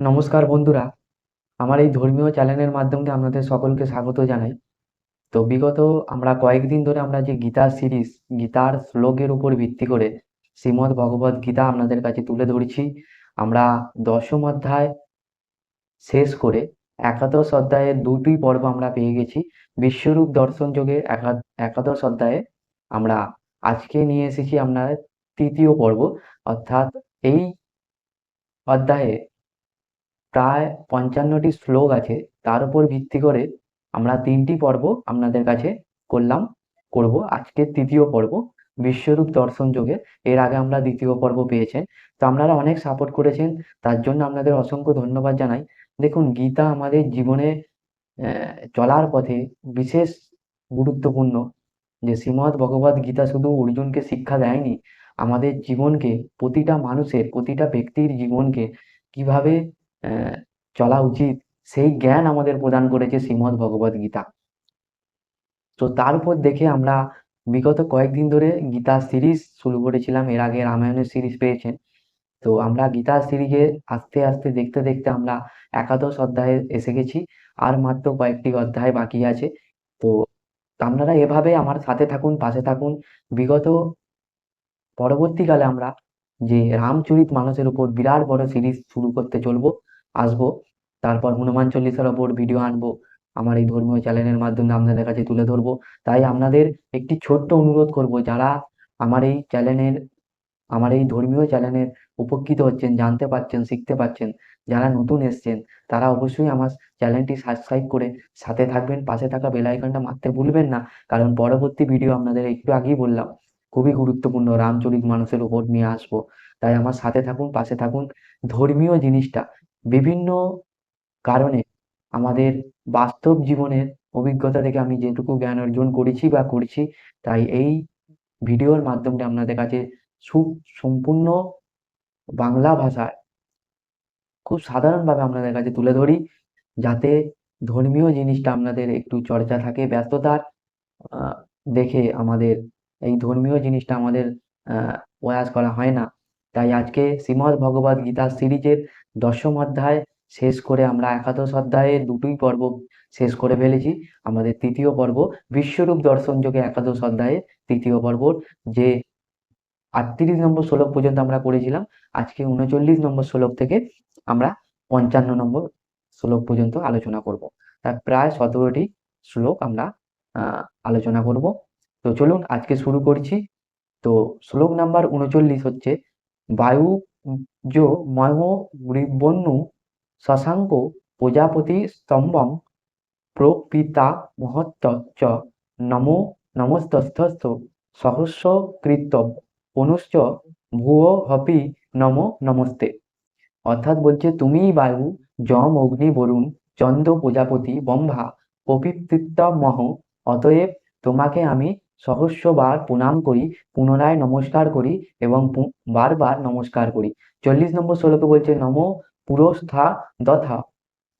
নমস্কার বন্ধুরা। আমার এই ধর্মীয় চ্যানেলের মাধ্যমে আপনাদের সকলকে স্বাগত জানাই। তো বিগত আমরা কয়েকদিন ধরে আমরা যে গীতার সিরিজ, গীতার শ্লোকের উপর ভিত্তি করে শ্রীমদ্ ভগবদ গীতা আপনাদের কাছে তুলে ধরেছি, আমরা দশম অধ্যায় শেষ করে একাদশ অধ্যায়ের দুটি পর্ব আমরা পেয়ে গেছি। বিশ্বরূপ দর্শন যোগে একাদশ অধ্যায়ে আমরা আজকে নিয়ে এসেছি আমরা তৃতীয় পর্ব। অর্থাৎ এই অধ্যায়ে প্রায় পঞ্চান্নটি শ্লোক আছে, তার উপর ভিত্তি করে আমরা তিনটি পর্ব আপনাদের কাছে করলাম, করব। আজকের তৃতীয় পর্ব, বিশ্বরূপ দর্শন যোগে। এর আগে আমরা দ্বিতীয় পর্ব পেয়েছেন। তো আপনারা অনেক সাপোর্ট করেছেন, তার জন্য আপনাদের অসংখ্য ধন্যবাদ জানাই। দেখুন, গীতা আমাদের জীবনে চলার পথে বিশেষ গুরুত্বপূর্ণ। যে শ্রীমদ্ ভগবদ গীতা শুধু অর্জুনকে শিক্ষা দেয়নি, আমাদের জীবনকে, প্রতিটা মানুষের, প্রতিটা ব্যক্তির জীবনকে কীভাবে চলা উচিত। সেই জ্ঞান আমাদের প্রদান করেছে শ্রীমদ্ ভগবদ গীতা। তো তার উপর দেখে আমরা বিগত কয়েকদিন ধরে গীতা সিরিজ শুরু করেছিলাম। এর আগে রামায়ণের সিরিজ পেয়েছেন। তো আমরা গীতা সিরিজে আস্তে আস্তে দেখতে দেখতে আমরা একাদশ অধ্যায়ে এসে গেছি। আর মাত্র কয়েকটি অধ্যায় বাকি আছে। তো আপনারা এভাবে আমার সাথে থাকুন, পাশে থাকুন। বিগত পরবর্তীকালে আমরা যে রামচরিত মানুষের উপর বিরাট বড় সিরিজ শুরু করতে চলবো। আসব। তারপর হনুমান চল্লিশার ওপর ভিডিও আনব। আমার এই ধর্মীয় চ্যানেলের মাধ্যমে আপনাদের কাছে তুলে ধরবো। তাই আপনাদের একটি ছোট্ট অনুরোধ করব, যারা আমার এই চ্যানেলের আমার এই ধর্মীয় চ্যানেলের উপকৃত হচ্ছেন, জানতে পারছেন, শিখতে পারছেন, যারা নতুন এসছেন, তারা অবশ্যই আমার চ্যানেলটি সাবস্ক্রাইব করে সাথে থাকবেন, পাশে থাকা বেল আইকনটা মারতে ভুলবেন না, কারণ পরবর্তী ভিডিও আপনাদের একটু আগেই বললাম, খুবই গুরুত্বপূর্ণ, রামচরিত মানুষের উপর নিয়ে আসব। তাই আমার সাথে থাকুন, পাশে থাকুন, ধর্মীয় জিনিসটা বিভিন্ন কারণে আমাদের বাস্তব জীবনের অভিজ্ঞতা থেকে আমি যেটুকু জ্ঞান অর্জন করেছি বা করছি, তাই এই ভিডিওর মাধ্যমে আপনাদের কাছে সম্পূর্ণ বাংলা ভাষায় খুব সাধারণভাবে আপনাদের কাছে তুলে ধরি, যাতে ধর্মীয় জিনিসটা আপনাদের একটু চর্চা থাকে, ব্যস্ততার দেখে আমাদের এই ধর্মীয় জিনিসটা আমাদের প্রয়াস করা হয় না। তাই আজকে শ্রীমদ্ ভগবদ গীতা সিরিজের দশম অধ্যায় শেষ করে আমরা একাদশ অধ্যায়ে দুটোই পর্ব শেষ করে ফেলেছি। আমাদের তৃতীয় পর্ব বিশ্বরূপ দর্শন যোগে একাদশ অধ্যায়ে তৃতীয় পর্ব, যে আটত্রিশ নম্বর শ্লোক পর্যন্ত আমরা করেছিলাম আজকে উনচল্লিশ নম্বর শ্লোক থেকে আমরা পঞ্চান্ন নম্বর শ্লোক পর্যন্ত আলোচনা করব। তার প্রায় সতেরোটি শ্লোক আমরা আলোচনা করব। তো চলুন আজকে শুরু করছি। তো শ্লোক নাম্বার উনচল্লিশ হচ্ছে বায়ু বন্যু শশাঙ্ক, প্রজাপতি স্তম্ভং প্রপিতা মহত্ত, চ। নমো নমস্তস্থস্থ সহস্র কৃত্য পুনশ্চ ভুয় হপি, নম, নমস্তে। অর্থাৎ বলছে তুমিই বায়ু, যম, অগ্নি, বরুণ, চন্দ্র, প্রজাপতি, ব্রহ্মা মহ, অতএব তোমাকে আমি সহস্রবার প্রণাম করি, পুনরায় নমস্কার করি এবং বারবার নমস্কার করি। চল্লিশ নম্বর শ্লোকে বলছে, নম পুরস্থা দথা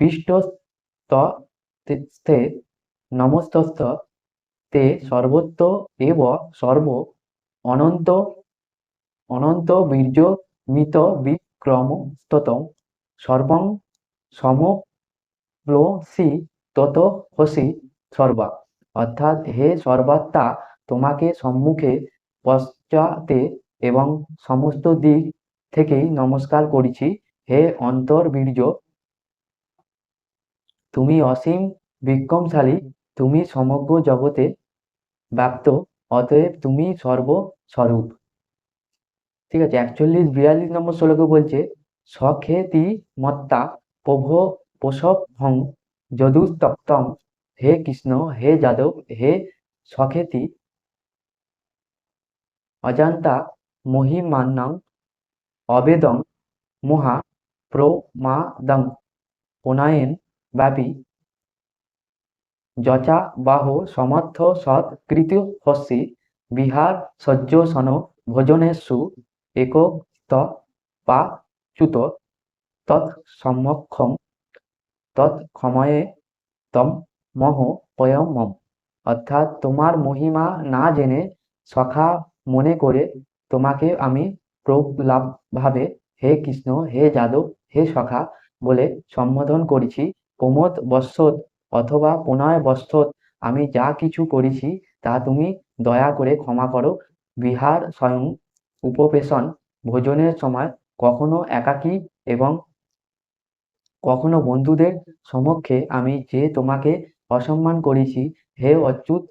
পৃষ্ঠস্থে নমস্তস্থ তে সর্বত্র এব সর্ব অনন্ত অনন্ত বীর্য মিত বিক্রম স্ততং। সর্বং সমপ্লসি তত হসি সর্বা। অর্থাৎ হে সর্বাত্মা, তোমাকে সম্মুখে পশ্চাতে এবং সমস্ত দিক থেকেই নমস্কার করেছি। হে অন্তর্বীর্য, তুমি অসীম বিক্রমশালী তুমি সমগ্র জগতে ব্যাপ্ত, অতএব তুমি সর্বস্বরূপ। ঠিক আছে, একচল্লিশ বিয়াল্লিশ নম্বর শ্লোকে বলছে, সখেতি মত্তা, প্রভ প্রসব হং যদুস্তপ্তং হে কৃষ্ণ, হে যাদব, হে সখেতি, অজান্তা মহিমান্নাং অবেদং মহা প্রমাদং প্রণয়ন ব্যাপী যচা বাহ সমর্থ সৎ কৃত হস্যি বিহার সজ্জসন ভোজনেষু একক ত পা চ্যুত তৎসমক্ষম তৎক্ষময়ে তম মহ পয়মম অর্থাৎ তোমার মহিমা না জেনে সখা মনে করে তোমাকে আমি প্রলাপভাবে হে কৃষ্ণ, হে যাদব, হে সখা বলে সম্বোধন করেছি। প্রমোদ বৎসত অথবা প্রণয় বৎসত আমি যা কিছু করেছি তা তুমি দয়া করে ক্ষমা করো। বিহার স্বয়ং উপবেশন ভোজনের সময় কখনো একাকী এবং কখনো বন্ধুদের সমক্ষে আমি যে তোমাকে অসম্মান করেছি। হে অচ্যুত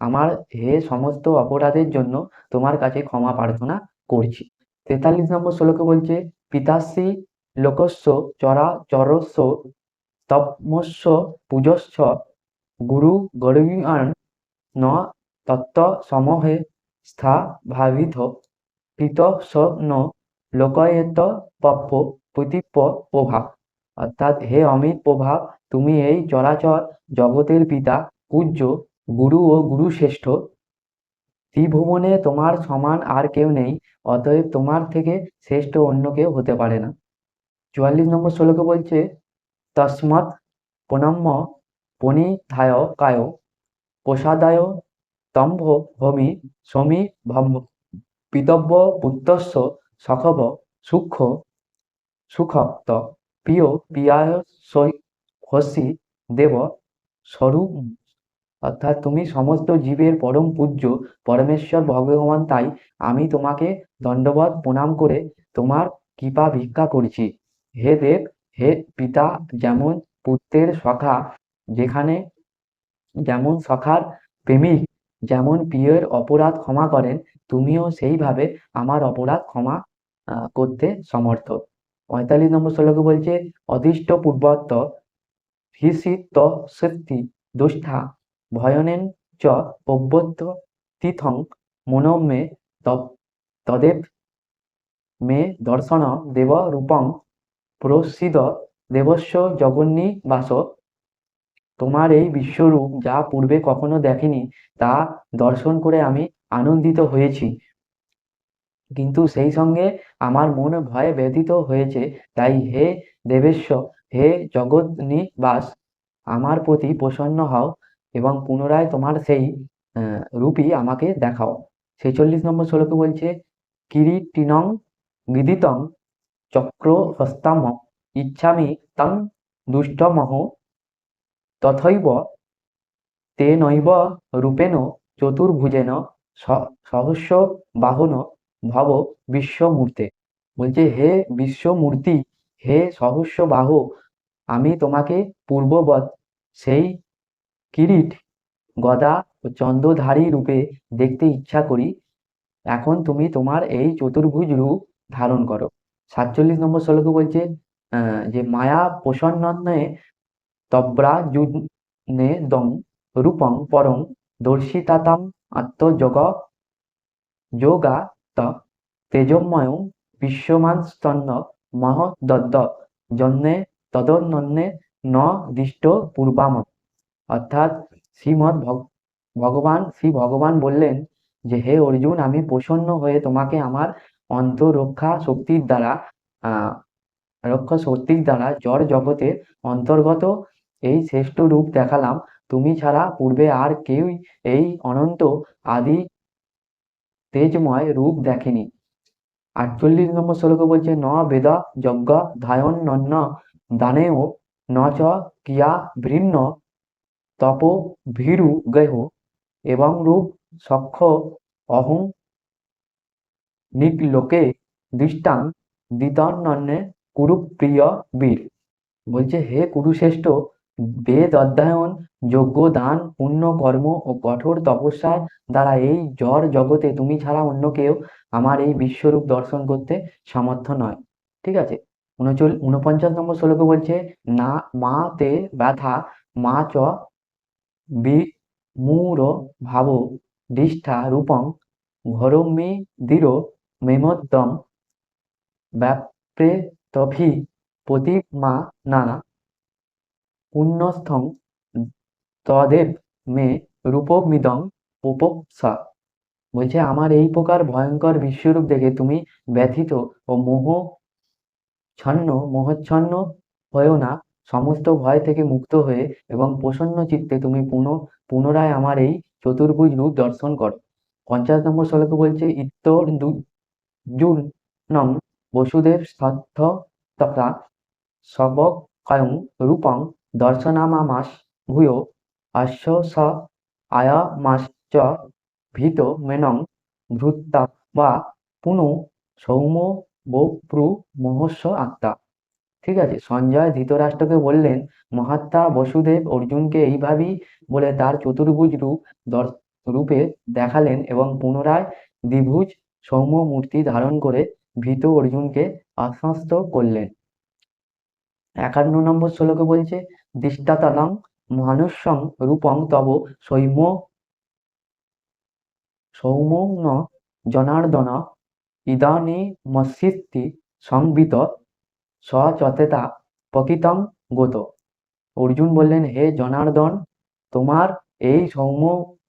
আমার হে সমস্ত অপরাধের জন্য তোমার কাছে ক্ষমা প্রার্থনা করছি। তেতাল্লিশ নম্বর শ্লোকে বলছে, পিতাশ্রী লোকস্য চরা চরস্য তপমস্য পূজস্য গুরু গরিয়ান ন তত্ত্ব সমহে স্থা ভাবিত পিত স ন লোকায়ত পপ্প প্রতিপ্য প্রভাব অর্থাৎ হে অমিত প্রভাব তুমি এই চরাচর জগতের পিতা, পূজ্য, গুরু ও গুরু শ্রেষ্ঠ। ত্রিভুবনে তোমার সমান আর কেউ নেই, অতএব তোমার থেকে শ্রেষ্ঠ অন্য কেউ হতে পারে না। চুয়াল্লিশ নম্বর শ্লোকে বলছে, তস্মৎ প্রণম্য পণিধায় কায়, প্রসাদায় তম্ভ ভমি সমী ভম্ব, পিতব্য পুত্রস্য সখব সূক্ষ্ম সুখপ্ত, প্রিয় প্রিয়ায় হসি দেব স্বরূপ। অর্থাৎ তুমি সমস্ত জীবের পরম পূজ্য, পরমেশ্বর, ভগবান, তাই আমি তোমাকে দণ্ডবত প্রণাম করে তোমার কৃপা ভিক্ষা করছি। হে দেব, হে পিতা, যেমন পুত্রের সখা, যেখানে যেমন সখার প্রেমিক, যেমন প্রিয়ের অপরাধ ক্ষমা করেন, তুমিও সেইভাবে আমার অপরাধ ক্ষমা করতে সমর্থ। পঁয়তাল্লিশ নম্বর শ্লোকে বলছে অদিষ্ট পূর্বত্ব হিসিত সত্যি দুষ্ঠা ভয়নেন চ পব্যত্ত তীথং তব- তদেব মে দর্শন দেব রূপং প্রসিদ দেবস্য জগন্নিবাস। তোমার এই বিশ্বরূপ যা পূর্বে কখনো দেখিনি, তা দর্শন করে আমি আনন্দিত হয়েছি। কিন্তু সেই সঙ্গে আমার মন ভয়ে ব্যথিত হয়েছে, তাই হে দেবেশ্বর হে জগন্নিবাস আমার প্রতি প্রসন্ন হও এবং পুনরায় তোমার সেই রূপই আমাকে দেখাও। ছেচল্লিশ নম্বর শ্লোকে বলছে, কিরিটিনং গিদিতং চক্র হস্তাম ইচ্ছামি তং দুষ্টমহ, তথৈব তেনৈব রূপেণ চতুর্ভুজেন স- সহস্র বাহন ভব বিশ্বমূর্তে। বলছে, হে বিশ্বমূর্তি হে সহস্য বাহু আমি তোমাকে পূর্ববৎ সেই কিরীট গদা ও চন্দ্রধারী রূপে দেখতে ইচ্ছা করি। এখন তুমি তোমার এই চতুর্ভুজ রূপ ধারণ করো। সাতচল্লিশ নম্বর শ্লোকে বলছে যে মায়া প্রসন্নয়ে তব্রাজুনে দং রূপং পরং দর্শিতাতাম আত্মযোগ যোগা তেজময় বিশ্বমান স্তন্য মহদদ্দ জন্যে তদন্যন্যে ন দিষ্ট পূর্বাম অর্থাৎ শ্রীমৎ ভগ- ভগবান শ্রী ভগবান বললেন যে, হে অর্জুন আমি প্রসন্ন হয়ে তোমাকে আমার অন্তরক্ষা শক্তির দ্বারা রক্ষা শক্তির দ্বারা জড় জগতের অন্তর্গত এই শ্রেষ্ঠ রূপ দেখালাম। তুমি ছাড়া পূর্বে আর কেউই এই অনন্ত আদি তেজময় রূপ দেখেনি। আটচল্লিশ নম্বর শ্লোকে বলছে, ন বেদ যজ্ঞ ধায়ন নন্ন দানেও ন চ কিয়া ভিন্ন তপ ভীরু গেহ এবং রূপ সক্ষ অহং নিকলোকে দৃষ্টাং দিতন্নন্যে কুরুপ্রিয় বীর। বলছে, হে কুরুশ্রেষ্ঠ বেদ অধ্যয়ন যজ্ঞ দান পুণ্য কর্ম ও কঠোর তপস্যার দ্বারা এই জড় জগতে তুমি ছাড়া অন্য কেউ আমার এই বিশ্বরূপ দর্শন করতে সমর্থ নয়। ঠিক আছে? উনচল উনপঞ্চাশ নম্বর শ্লোকে বলছে, না, মা তে ব্যথা, মা চ বিমূঢ় ভাব, দৃষ্ঠা রূপং ঘরমে দৃঢ় মেমোদ্যম ব্যাপ্রে তভি প্রতিমা না পুণ্যস্থং তদেব মে রূপমিদং উপসা বলছে, আমার এই প্রকার ভয়ঙ্কর বিশ্বরূপ দেখে তুমি ব্যথিত ও মোহ ছন্ন, মোহচ্ছন্ন হয়েও না। সমস্ত ভয় থেকে মুক্ত হয়ে এবং প্রসন্ন চিত্তে তুমি পুনঃ, পুনরায় আমার এই চতুর্ভুজ রূপ দর্শন করো। পঞ্চাশ নম্বর শ্লোকে বলছে, ইত্তর জুনম বসুদেব স্থ তথা সবকয়ং রূপং দর্শনামামাস ভূয় অশ্ব স আয়ামাশ্চ ভীত মেনং ভৃত্তা বা পুনঃ সৌম্য বপ্রু মহস্য আত্মা। ঠিক আছে, সঞ্জয় ধৃতরাষ্ট্রকে বললেন, মহাত্মা বসুদেব অর্জুনকে এইভাবেই বলে তার চতুর্ভুজ রূপ রূপে দেখালেন এবং পুনরায় দ্বিভুজ সৌম্য মূর্তি ধারণ করে ভীত অর্জুনকে আশ্বস্ত করলেন। একান্ন নম্বর শ্লোকে বলছে দৃষ্টাতলং মানুষ্যং রূপং তব সৌম্য সৌম্য জনার্দন ইদানীমস্যিতি সংবিত সচেতা প্রকৃতং গত। অর্জুন বললেন, হে জনার্দন, তোমার এই সৌম্য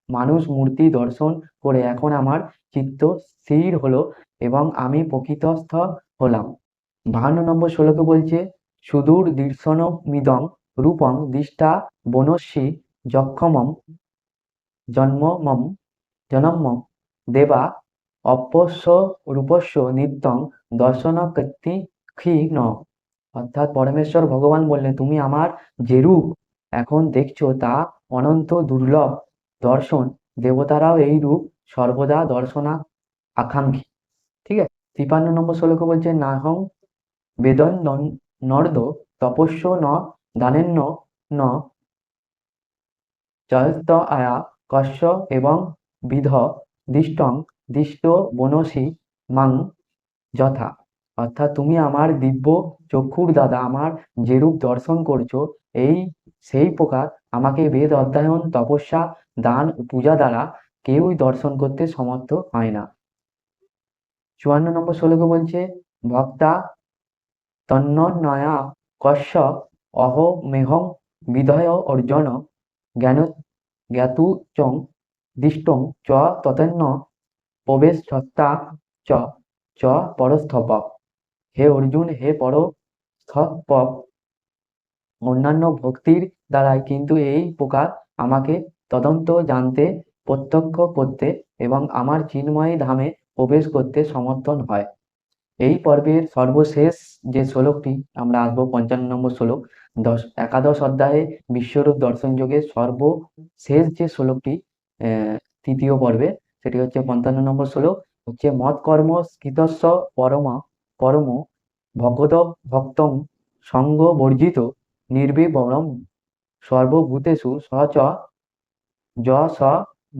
মানুষ মূর্তি দর্শন করে এখন আমার চিত্ত স্থির হলো এবং আমি প্রকৃতস্থ হলাম। বাহান্ন নম্বর শ্লোকে বলছে সুদূর দৃশ্যনমিদং রূপং দৃষ্টা বনস্যি যক্ষমম জন্মমম জনম্ম দেবা অপস্য রূপস্য নিত্যং দর্শনকৃতি ক্ষীণ। অর্থাৎ পরমেশ্বর ভগবান বললেন, তুমি আমার যে রূপ এখন দেখছ, তা অনন্ত দুর্লভ দর্শন। দেবতারাও এই রূপ সর্বদা দর্শনা আকাঙ্ক্ষী ঠিক আছে? তিপান্ন নম্বর শ্লোকে বলছে, নাহং বেদন নর্দ তপস্য ন, দানেন্য ন জয়স্ত আয়া কস্য এবং বিধ, দিষ্টং, দিষ্ট বনসি, মাং, যথা। অর্থাৎ তুমি আমার দিব্য চক্ষুর দাদা, আমার যে রূপ দর্শন করছ, এই, সেই প্রকার আমাকে বেদ অধ্যয়ন, তপস্যা, দান পূজা দ্বারা কেউই দর্শন করতে সমর্থ হয় না। চুয়ান্ন নম্বর শ্লোকে বলছে, ভক্তা তন্নয়া কস্য অহমেহং বিধয় অর্জুন জ্ঞান জ্ঞাতু চং দিষ্টং চ ততন্য প্রবেশ সত্তা চ চ পরস্থপ। হে অর্জুন, হে পরস্থপ, অন্যান্য ভক্তির দ্বারাই কিন্তু এই প্রকার আমাকে তদন্ত, জানতে, প্রত্যক্ষ করতে এবং আমার চিন্ময় ধামে প্রবেশ করতে সমর্থন হয়। এই পর্বের সর্বশেষ যে শ্লোকটি, আমরা আসব পঞ্চান্ন নম্বর শ্লোক। দশ, একাদশ অধ্যায়ে বিশ্বরূপ দর্শন যোগের সর্বশেষ যে শ্লোকটি তৃতীয় পর্বে, সেটি হচ্ছে পঞ্চান্ন নম্বর শ্লোক। হচ্ছে মত কর্ম স্কৃতস্ব পরমা, পরম ভগত ভক্তম সঙ্গ বর্জিত নির্বিবরম সর্বভূতেষু সচ য স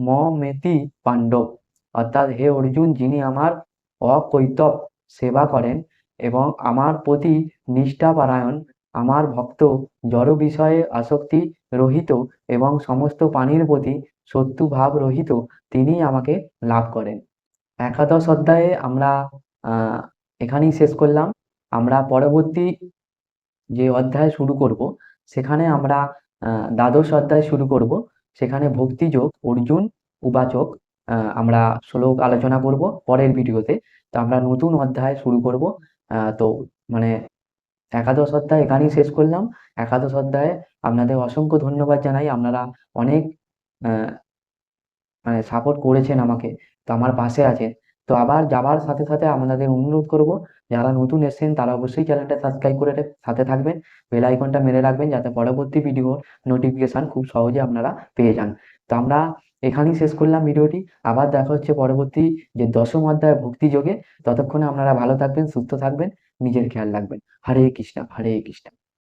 মমেতি পাণ্ডব। অর্থাৎ, হে অর্জুন, যিনি আমার অকৈতব। সেবা করেন এবং আমার প্রতি নিষ্ঠাপরায়ণ, আমার ভক্ত জড় বিষয়ে আসক্তি রহিত এবং সমস্ত পানির প্রতি শত্রু ভাব রহিত তিনি আমাকে লাভ করেন। একাদশ অধ্যায়ে আমরা এখানেই শেষ করলাম। আমরা পরবর্তী যে অধ্যায় শুরু করব, সেখানে আমরা দ্বাদশ অধ্যায় শুরু করব। সেখানে ভক্তিযোগ, অর্জুন উবাচক আমরা শ্লোক আলোচনা করব পরের ভিডিওতে। তো আমরা নতুন অধ্যায় শুরু করব। তো মানে একাদশ অধ্যায় এখানেই শেষ করলাম। একাদশ অধ্যায়ে আপনাদের অসংখ্য ধন্যবাদ জানাই। আপনারা অনেক মানে সাপোর্ট করেছেন আমাকে, তো আমার পাশে আছেন। তো আবার যাবার সাথে সাথে আপনাদের অনুরোধ করব, যারা নতুন এসেছেন তারা অবশ্যই চ্যানেলটা সাবস্ক্রাইব করে সাথে থাকবেন। বেল আইকনটা মেরে রাখবেন যাতে পরবর্তী ভিডিও নোটিফিকেশন খুব সহজে আপনারা পেয়ে যান। তো আমরা এখানেই শেষ করলাম ভিডিওটি। আবার দেখা হচ্ছে পরবর্তী যে দশম অধ্যায় ভক্তি যোগে। ততক্ষণে আপনারা ভালো থাকবেন, সুস্থ থাকবেন, নিজের খেয়াল রাখবেন। হরে কৃষ্ণা, হরে কৃষ্ণ।